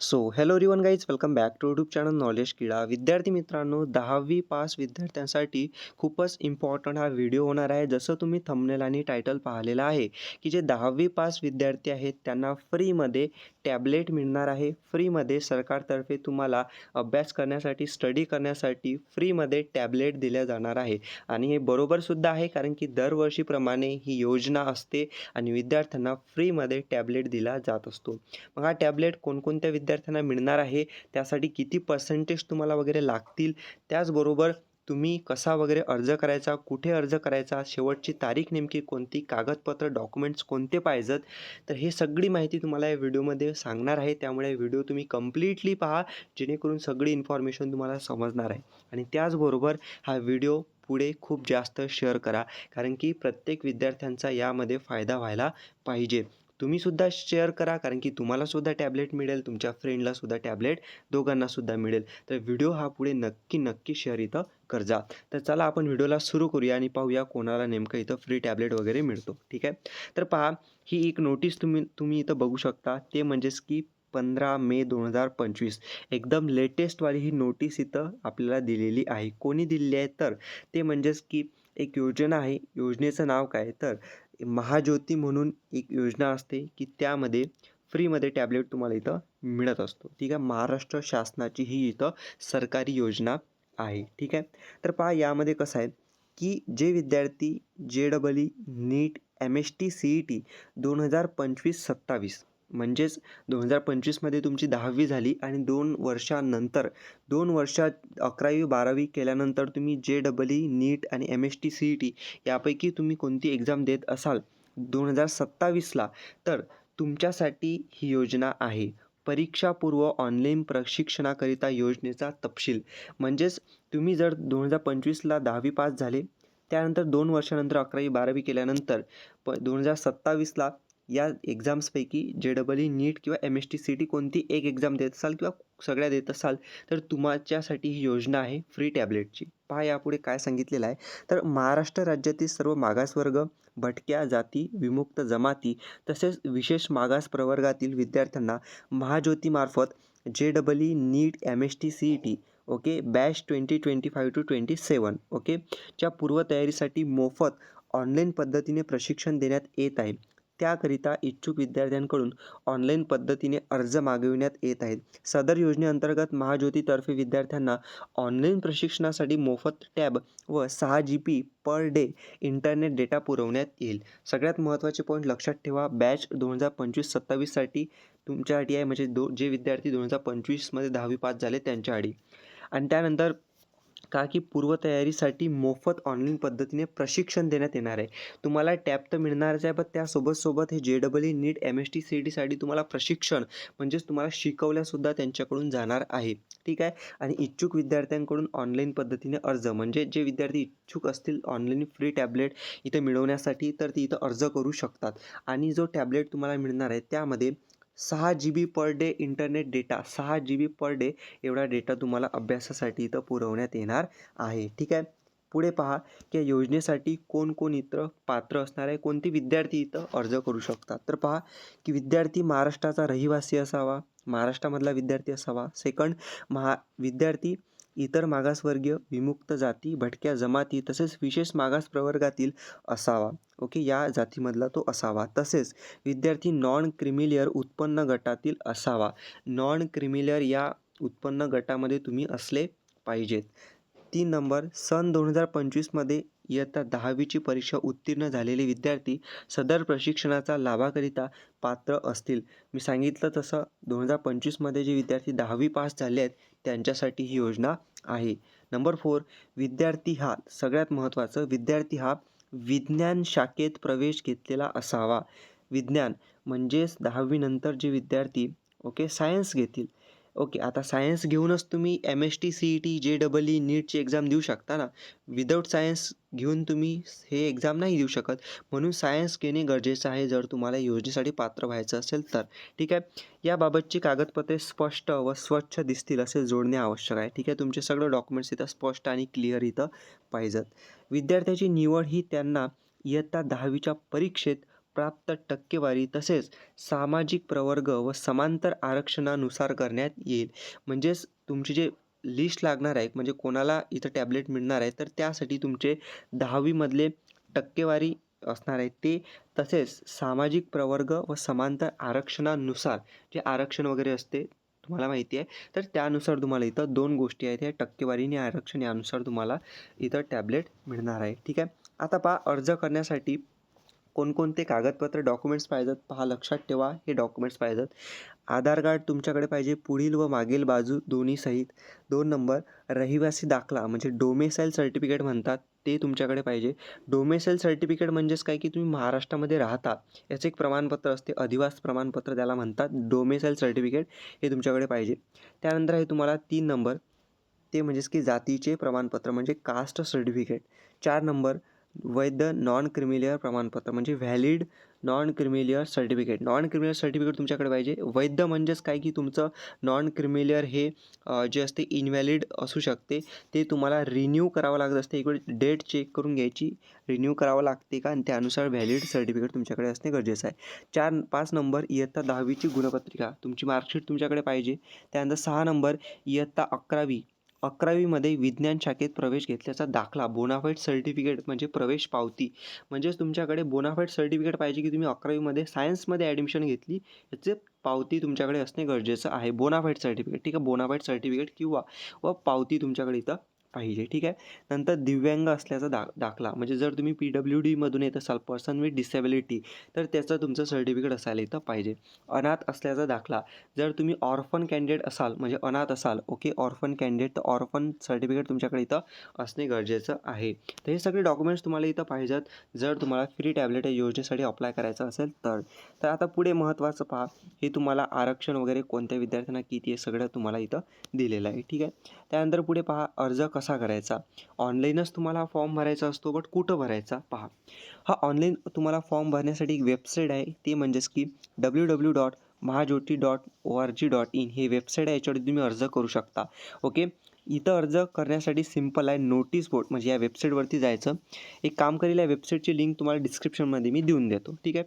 So hello everyone guys welcome back to YouTube channel knowledge किडा विद्यार्थी मित्रांनो दहावी पास विद्यार्थ्यांसाठी खूपच इम्पॉर्टंट हा व्हिडिओ होणार आहे. जसं तुम्ही थंबनेल आणि टायटल पाहिलेलं आहे की जे दहावी पास विद्यार्थी आहेत त्यांना फ्रीमध्ये टॅबलेट मिळणार आहे. फ्रीमध्ये सरकारतर्फे तुम्हाला अभ्यास करण्यासाठी स्टडी करण्यासाठी फ्रीमध्ये टॅबलेट दिल्या जाणार आहे. आणि हे बरोबरसुद्धा आहे कारण की दरवर्षीप्रमाणे ही योजना असते आणि विद्यार्थ्यांना फ्रीमध्ये टॅबलेट दिला जात असतो. मग हा टॅबलेट कोणकोणत्या विद्यार्थ्यांना मिळणार आहे त्यासाठी किती पर्सेंटेज तुम्हाला वगैरे लागतील? त्याचबरोबर तुम्ही कसा वगैरे अर्ज करायचा कुठे अर्ज करायचा शेवटची तारीख नेमकी कोणती कागदपत्र डॉक्युमेंट्स कोणते पाहिजेत? तर हे सगळी माहिती तुम्हाला या व्हिडिओमध्ये सांगणार आहे. त्यामुळे व्हिडिओ तुम्ही कम्प्लिटली पहा जेणेकरून सगळी इन्फॉर्मेशन तुम्हाला समजणार आहे. आणि त्याचबरोबर हा व्हिडिओ पुढे खूप जास्त शेअर करा कारण की प्रत्येक विद्यार्थ्यांचा यामध्ये फायदा व्हायला पाहिजे. तुम्हीसुद्धा शेअर करा कारण की तुम्हालासुद्धा टॅबलेट मिळेल तुमच्या फ्रेंडलासुद्धा टॅबलेट दोघांनासुद्धा मिळेल. तर व्हिडिओ हा पुढे नक्की नक्की शेअर इथं करजा. तर चला आपण व्हिडिओला सुरू करूया आणि पाहूया कोणाला नेमकं इथं फ्री टॅबलेट वगैरे मिळतो. ठीक आहे? तर पहा ही एक नोटीस तुम्ही तुम्ही इथं बघू शकता. ते म्हणजेच की पंधरा मे दोन हजार पंचवीस. एकदम लेटेस्टवाली ही नोटीस इथं आपल्याला दिलेली आहे. कोणी दिलेली आहे? तर ते म्हणजेच की एक योजना आहे. योजनेचं नाव काय? तर महाज्योती म्हणून एक योजना असते की त्यामध्ये फ्रीमध्ये टॅबलेट तुम्हाला इथं मिळत असतो. ठीक आहे? महाराष्ट्र शासनाची ही इथं सरकारी योजना आहे. ठीक आहे? तर पहा यामध्ये कसं आहे की जे विद्यार्थी J double E NEET M S T C E T दोन हजार पंचवीस सत्तावीस म्हणजेच दोन हजार पंचवीसमध्ये तुमची दहावी झाली आणि दोन वर्षानंतर दोन वर्षात अकरावी बारावी केल्यानंतर तुम्ही जे डबल ई नीट आणि M S T C E T यापैकी तुम्ही कोणती एक्झाम देत असाल? दोन हजार सत्तावीसला तर तुमच्यासाठी ही योजना आहे. परीक्षापूर्व ऑनलाईन प्रशिक्षणाकरिता योजनेचा तपशील. म्हणजेच तुम्ही जर दोन हजार पंचवीसला दहावी पास झाले त्यानंतर दोन वर्षानंतर अकरावी बारावी केल्यानंतर प दोन हजार सत्तावीसला या एक्झाम्सपैकी जे डबल ई नीट किंवा M S T C T कोणती एक एक्झाम देत असाल किंवा सगळ्या देत असाल तर तुमच्यासाठी ही योजना आहे फ्री टॅबलेटची पहा यापुढे काय सांगितलेलं आहे. तर महाराष्ट्र राज्यातील सर्व मागासवर्ग भटक्या जाती विमुक्त जमाती तसेच विशेष मागास प्रवर्गातील विद्यार्थ्यांना महाज्योतीमार्फत J double E NEET M S T C E T okay batch twenty twenty five to twenty seven okay च्या पूर्वतयारीसाठी मोफत ऑनलाईन पद्धतीने प्रशिक्षण देण्यात येत आहे. त्याकरिता इच्छुक विद्यार्थ्यांकडून ऑनलाईन पद्धतीने अर्ज मागविण्यात येत आहेत. सदर योजनेअंतर्गत महाज्योतीतर्फे विद्यार्थ्यांना ऑनलाईन प्रशिक्षणासाठी मोफत टॅब व सहा G B per day internet data पुरवण्यात येईल. सगळ्यात महत्त्वाचे पॉईंट लक्षात ठेवा. बॅच दोन हजार पंचवीस सत्तावीससाठी तुमच्या आडी आहे. म्हणजे दो जे विद्यार्थी दोन हजार पंचवीसमध्ये दहावी पास झाले त्यांच्या आडी. आणि त्यानंतर का की पूर्वतयारीसाठी मोफत ऑनलाईन पद्धतीने प्रशिक्षण देण्यात येणार आहे. तुम्हाला टॅब तर मिळणारच आहे पण त्यासोबत सोबत हे J double E NEET M S T C डीसाठी तुम्हाला प्रशिक्षण म्हणजेच तुम्हाला शिकवल्यासुद्धा त्यांच्याकडून जाणार आहे. ठीक आहे? आणि इच्छुक विद्यार्थ्यांकडून ऑनलाईन पद्धतीने अर्ज म्हणजे जे विद्यार्थी इच्छुक असतील ऑनलाईन फ्री टॅबलेट इथं मिळवण्यासाठी तर ती इथं अर्ज करू शकतात. आणि जो टॅबलेट तुम्हाला मिळणार आहे त्यामध्ये सहा G B per day internet data सहा जी बी पर डे एवढा डेटा तुम्हाला अभ्यासासाठी इथं पुरवण्यात येणार आहे. ठीक आहे? पुढे पहा की या योजनेसाठी कोण कोण इथं पात्र असणार आहे? कोणते विद्यार्थी इथं अर्ज करू शकतात? तर पहा की विद्यार्थी महाराष्ट्राचा रहिवासी असावा महाराष्ट्रामधला विद्यार्थी असावा. सेकंड महा विद्यार्थी इतर मागासवर्गीय विमुक्त जाती भटक्या जमाती तसेच विशेष मागास प्रवर्गातील असावा. ओके या जातीमधला तो असावा. तसेच विद्यार्थी नॉन क्रिमिलियर उत्पन्न गटातील असावा. नॉन क्रिमिलियर या उत्पन्न गटामध्ये तुम्ही असले पाहिजेत. तीन नंबर सन दोन हजार पंचवीसमध्ये इयत्ता दहावीची परीक्षा उत्तीर्ण झालेले विद्यार्थी सदर प्रशिक्षणाचा लाभाकरिता पात्र असतील. मी सांगितलं तसं दोन हजार पंचवीसमध्ये जे विद्यार्थी दहावी पास झाले आहेत त्यांच्यासाठी ही योजना आहे. नंबर फोर विद्यार्थी हा सगळ्यात महत्त्वाचं विद्यार्थी हा विज्ञान शाखेत प्रवेश घेतलेला असावा. विज्ञान म्हणजेच दहावीनंतर जे विद्यार्थी ओके सायन्स घेतील ओके आता सायन्स घेऊनच तुम्ही M S T C E T J double E नीटची एक्झाम देऊ शकता ना? विदाऊट सायन्स घेऊन तुम्ही हे एक्झाम नाही देऊ शकत. म्हणून सायन्स घेणे गरजेचं आहे. जर तुम्हाला योजनेसाठी पात्र व्हायचं असेल तर. ठीक आहे? याबाबतची कागदपत्रे स्पष्ट व स्वच्छ दिसतील असे जोडणे आवश्यक आहे. ठीक आहे? तुमचे सगळे डॉक्युमेंट्स इथं स्पष्ट आणि क्लिअर इथं पाहिजेत. विद्यार्थ्याची निवड ही त्यांना इयत्ता दहावीच्या परीक्षेत प्राप्त टक्केवारी तसेच सामाजिक प्रवर्ग व समांतर आरक्षणानुसार करण्यात येईल. म्हणजेच तुमची जे लिस्ट लागणार आहे म्हणजे कोणाला इथं टॅबलेट मिळणार आहे तर त्यासाठी तुमचे दहावीमधले टक्केवारी असणार आहे. ते तसेच सामाजिक प्रवर्ग व समांतर आरक्षणानुसार जे आरक्षण वगैरे असते तुम्हाला माहिती आहे तर त्यानुसार तुम्हाला इथं दोन गोष्टी आहेत. या टक्केवारी आणि आरक्षण यानुसार तुम्हाला इथं टॅबलेट मिळणार आहे. ठीक आहे? आता पहा अर्ज करण्यासाठी कोणकोणते कागदपत्र डॉक्युमेंट्स पाहिजेत पहा लक्षात ठेवा हे डॉक्युमेंट्स पाहिजेत. आधार कार्ड तुमच्याकडे पाहिजे पुढील व मागील बाजू दोन्ही सहित. दोन नंबर रहिवासी दाखला म्हणजे डोमेसाईल सर्टिफिकेट म्हणतात ते तुमच्याकडे पाहिजे. डोमेसाईल सर्टिफिकेट म्हणजेच काय की तुम्ही महाराष्ट्रामध्ये राहता. याचं एक प्रमाणपत्र असते अधिवास प्रमाणपत्र त्याला म्हणतात. डोमेसाईल सर्टिफिकेट हे तुमच्याकडे पाहिजे. त्यानंतर आहे तुम्हाला तीन नंबर ते म्हणजेच की जातीचे प्रमाणपत्र म्हणजे कास्ट सर्टिफिकेट चार नंबर वैध नॉन क्रिमिलियर प्रमाणपत्र म्हणजे valid non creamy layer certificate non creamy layer certificate तुमच्याकडे पाहिजे. वैध म्हणजेच काय? की तुमचं नॉन क्रिमिलियर हे जे असते इनव्हॅलिड असू शकते. ते तुम्हाला रिन्यू करावं लागत असते. इकडे डेट चेक करून घ्यायची. रिन्यू करावं लागते का? आणि त्यानुसार व्हॅलिड सर्टिफिकेट तुमच्याकडे असणे गरजेचं आहे. चार पाच नंबर इयत्ता दहावीची गुणपत्रिका. तुमची मार्कशीट तुमच्याकडे पाहिजे. त्यानंतर सहा नंबर इयत्ता अकरावी. अकरावीमध्ये विज्ञान शाखेत प्रवेश घेतल्याचा दाखला. बोनाफाईड सर्टिफिकेट म्हणजे प्रवेश पावती. म्हणजेच तुमच्याकडे बोनाफाईड सर्टिफिकेट पाहिजे की तुम्ही अकरावीमध्ये सायन्समध्ये ॲडमिशन घेतली याचे पावती तुमच्याकडे असणे गरजेचं आहे. Bonafide certificate. ठीक आहे बोनाफाईड सर्टिफिकेट किंवा व पावती तुमच्याकडे इथं पाहिजे ठीक आहे? नंतर दिव्यांग असल्याचा दा दाखला. म्हणजे जर तुम्ही पी डब्ल्यू डीमधून येत असाल पर्सन विथ डिसेबिलिटी तर त्याचं तुमचं सर्टिफिकेट असायला इथं पाहिजे. अनाथ असल्याचा दाखला. जर तुम्ही ऑर्फन कॅन्डिडेट असाल म्हणजे अनाथ असाल ओके ऑर्फन कॅन्डिडेट तर ऑर्फन सर्टिफिकेट तुमच्याकडे इथं असणे गरजेचं आहे. तर हे सगळे डॉक्युमेंट्स तुम्हाला इथं पाहिजेत. जर तुम्हाला फ्री टॅबलेट या योजनेसाठी अप्लाय करायचं असेल तर. तर आता पुढे महत्त्वाचं पहा हे तुम्हाला आरक्षण वगैरे कोणत्या विद्यार्थ्यांना किती आहे सगळं तुम्हाला इथं दिलेलं आहे ठीक आहे? त्यानंतर पुढे पहा अर्ज कसा करायचा? ऑनलाईनच तुम्हाला फॉर्म भरायचा असतो बट कुठं भरायचा? पहा. हा ऑनलाईन तुम्हाला फॉर्म भरण्यासाठी एक वेबसाईट आहे ते म्हणजेच की W W dot Mahajyoti dot O R G dot in हे वेबसाईट आहे याच्यावर तुम्ही अर्ज करू शकता. ओके? इथं अर्ज करण्यासाठी सिंपल आहे नोटीस बोर्ड म्हणजे या वेबसाईटवरती जायचं. एक काम करेल या वेबसाईटची लिंक तुम्हाला डिस्क्रिप्शनमध्ये मी देऊन देतो. ठीक आहे?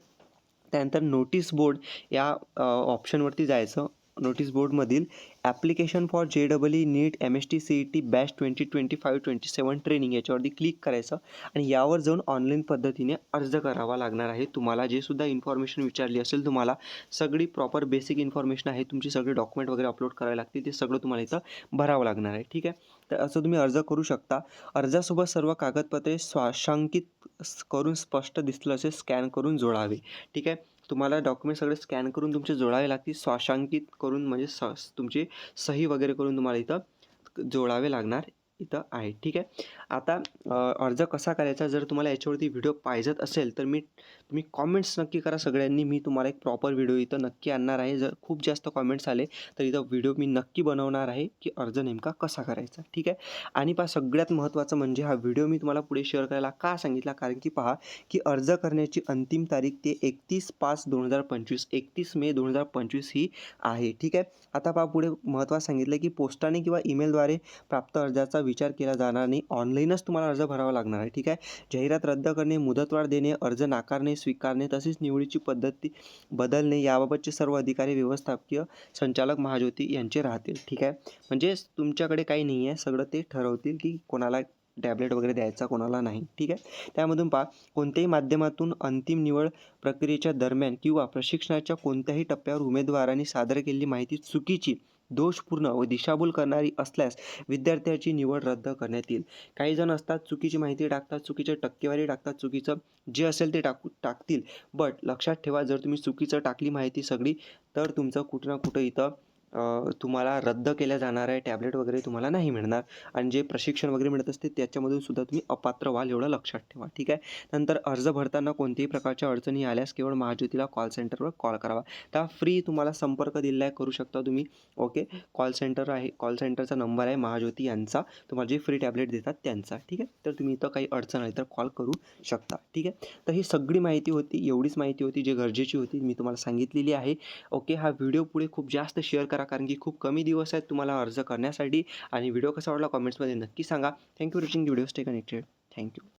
त्यानंतर नोटीस बोर्ड या ऑप्शनवरती जायचं. Notice बोर्डमधील application for J double E NEET M S T C E T batch twenty twenty five twenty seven training याच्यावरती क्लिक करायचं आणि यावर जाऊन ऑनलाईन पद्धतीने अर्ज करावा लागणार आहे. तुम्हाला जे सुद्धा इन्फॉर्मेशन विचारली असेल तुम्हाला सगळी प्रॉपर बेसिक इन्फॉर्मेशन आहे. तुमची सगळी डॉक्युमेंट वगैरे अपलोड करावे लागते. ते सगळं तुम्हाला इथं भरावं लागणार आहे. ठीक आहे? तर असं तुम्ही अर्ज करू शकता. अर्जासोबत सर्व कागदपत्रे स्वाशांकित करून स्पष्ट दिसलं असे स्कॅन करून जोडावे. ठीक आहे? तुम्हाला डॉक्युमेंट सगळे स्कॅन करून तुमचे जोडावे लागतील स्वाशांकित करून म्हणजे स तुमची सही वगैरे करून तुम्हाला इथं जोडावे लागणार. इथं आहे. ठीक आहे? आता अर्ज कसा करायचा? जर तुम्हाला याच्यावरती व्हिडिओ पाहिजेत असेल तर मी तुम्ही कॉमेंट्स नक्की करा सगळ्यांनी. मी तुम्हाला एक प्रॉपर व्हिडिओ इथं नक्की आणणार आहे. जर खूप जास्त कॉमेंट्स आले तर इथं व्हिडिओ मी नक्की बनवणार आहे की अर्ज नेमका कसा करायचा. ठीक आहे? आणि पहा सगळ्यात महत्त्वाचं म्हणजे हा व्हिडिओ मी तुम्हाला पुढे शेअर करायला का सांगितला? कारण की पहा की अर्ज करण्याची अंतिम तारीख ते एकतीस पाच दोन हजार पंचवीस. एकतीस मे दोन हजार पंचवीस ही आहे. ठीक आहे? आता पहा पुढे महत्त्वाचं सांगितलं की पोस्टाने किंवा ईमेलद्वारे प्राप्त अर्जाचा विचार केला जाणार नाही. ऑनलाईनच तुम्हाला अर्ज भरावा लागणार आहे. ठीक आहे? जाहिरात रद्द करणे मुदतवाढ देणे अर्ज नाकारणे स्वीकारणे तसेच निवडीची पद्धती बदलणे याबाबतचे सर्व अधिकारी व्यवस्थापकीय संचालक महाज्योती यांचे राहतील. ठीक आहे? म्हणजेच तुमच्याकडे काही नाही आहे. सगळं ते ठरवतील की कोणाला टॅबलेट वगैरे द्यायचा कोणाला नाही. ठीक आहे? त्यामधून पहा. कोणत्याही माध्यमातून अंतिम निवड प्रक्रियेच्या दरम्यान किंवा प्रशिक्षणाच्या कोणत्याही टप्प्यावर उमेदवारांनी सादर केलेली माहिती चुकीची दोषपूर्ण व दिशाभूल करणारी असल्यास विद्यार्थ्याची निवड रद्द करण्यात येईल. काही जण असतात चुकीची माहिती टाकतात चुकीचे टक्केवारी टाकतात चुकीचं जे असेल ते टाकू टाकतील. बट लक्षात ठेवा जर तुम्ही चुकीचं टाकली माहिती सगळी तर तुमचं कुठं ना कुठं इथं तुम्हाला रद्द केल्या जाणार आहे टॅबलेट वगैरे तुम्हाला नाही मिळणार. आणि जे प्रशिक्षण वगैरे मिळत असते त्याच्यामधून सुद्धा तुम्ही अपात्र व्हाल एवढं लक्षात ठेवा ठीक आहे? नंतर अर्ज भरताना कोणत्याही प्रकारच्या अडचणी आल्यास केवळ महाज्योतीला कॉल सेंटरवर कॉल करावा. त्या फ्री तुम्हाला संपर्क दिलेला आहे करू शकता तुम्ही. ओके कॉल सेंटर आहे कॉल सेंटरचा नंबर आहे महाज्योती यांचा. तुम्हाला जे फ्री टॅबलेट देतात त्यांचा ठीक आहे? तर तुम्ही इथं काही अडचण आली तर कॉल करू शकता ठीक आहे? तर ही सगळी माहिती होती एवढीच माहिती होती जी गरजेची होती मी तुम्हाला सांगितलेली आहे. ओके हा व्हिडिओ पुढे खूप जास्त शेअर करा. कारण की खूप कमी दिवस आहेत तुम्हाला अर्ज करण्यासाठी. आणि व्हिडिओ कसा वाटला कॉमेंट्समध्ये नक्की सांगा. Thank you watching video stay connected thank you